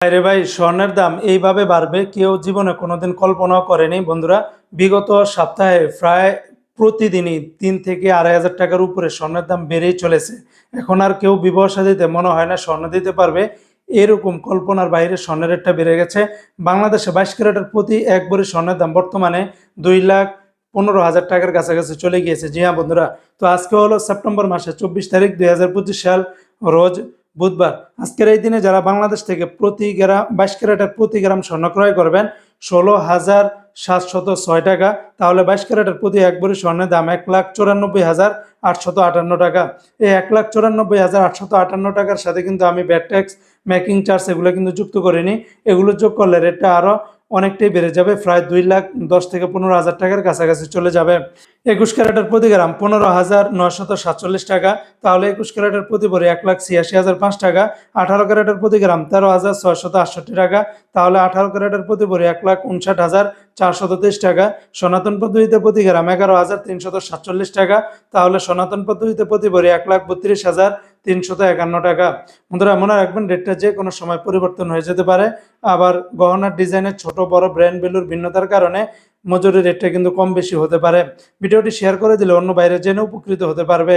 আরে ভাই, স্বর্ণের দাম এইভাবে বাড়বে কেউ জীবনে কোনোদিন কল্পনাও করেনি। বন্ধুরা, বিগত সপ্তাহে প্রায় প্রতিদিনই তিন থেকে আড়াই হাজার টাকার উপরে স্বর্ণের দাম বেড়েই চলেছে। এখন আর কেউ বিবাহ দিতে, মনে হয় না স্বর্ণ দিতে পারবে। এরকম কল্পনার বাইরে স্বর্ণের রেটটা বেড়ে গেছে। বাংলাদেশে বাইশ ক্যারেটের প্রতি এক ভরি স্বর্ণের দাম বর্তমানে দুই লাখ পনেরো হাজার টাকার কাছাকাছি চলে গিয়েছে। জি হ্যাঁ বন্ধুরা, তো আজকে হলো সেপ্টেম্বর মাসে চব্বিশ তারিখ দুই হাজার পঁচিশ সাল, রোজ বুধবার আজকের এই দিনে যারা বাংলাদেশ থেকে প্রতি গ্রাম, বাইশ ক্যারেটের প্রতি গ্রাম স্বর্ণ ক্রয় করবেন, ষোলো হাজার সাতশত ছয় টাকা। তাহলে বাইশ ক্যারেটের প্রতি এক ভরি স্বর্ণের দাম এক লাখ চুরানব্বই হাজার আটশত আটান্ন টাকা। এই এক লাখ চুরানব্বই হাজার আটশত আটান্ন টাকার সাথে কিন্তু আমি ব্যাট ট্যাক্স, মেকিং, চার্জ এগুলো কিন্তু যুক্ত করিনি। এগুলো যোগ করলে রেটটা আরও অনেকটাই বেড়ে যাবে, প্রায় দুই লাখ দশ থেকে পনেরো হাজার টাকার কাছাকাছি চলে যাবে। একুশ ক্যারেটের প্রতি গ্রাম পনেরো হাজার নয়শত সাতচল্লিশ টাকা, তাহলে একুশ ক্যারেটের প্রতি ভরি এক লাখ ছিয়াশি হাজার পাঁচ টাকা। আঠারো ক্যারেটের প্রতি গ্রাম তেরো হাজার ছয়শত আটষট্টি টাকা, তাহলে আঠারো ক্যারেটের প্রতি ভরি এক লাখ উনষাট হাজার চারশত তেইশ টাকা। সনাতন পদ্ধতিতে প্রতি গ্রাম এগারো হাজার তিনশত সাতচল্লিশ টাকা, তাহলে সনাতন পদ্ধতিতে প্রতি ভরি এক লাখ বত্রিশ হাজার তিনশত একান্ন টাকা। বন্ধুরা, মনে রাখবেন, রেটটা যে কোনো সময় পরিবর্তন হয়ে যেতে পারে। আবার গহনার ডিজাইনের ছোট, বড় ব্র্যান্ড ভ্যালুর ভিন্নতার কারণে মজুরি রেটটা কিন্তু কম বেশি হতে পারে। ভিডিওটি শেয়ার করে দিলে অন্য বাইরে জেনে উপকৃত হতে পারবে।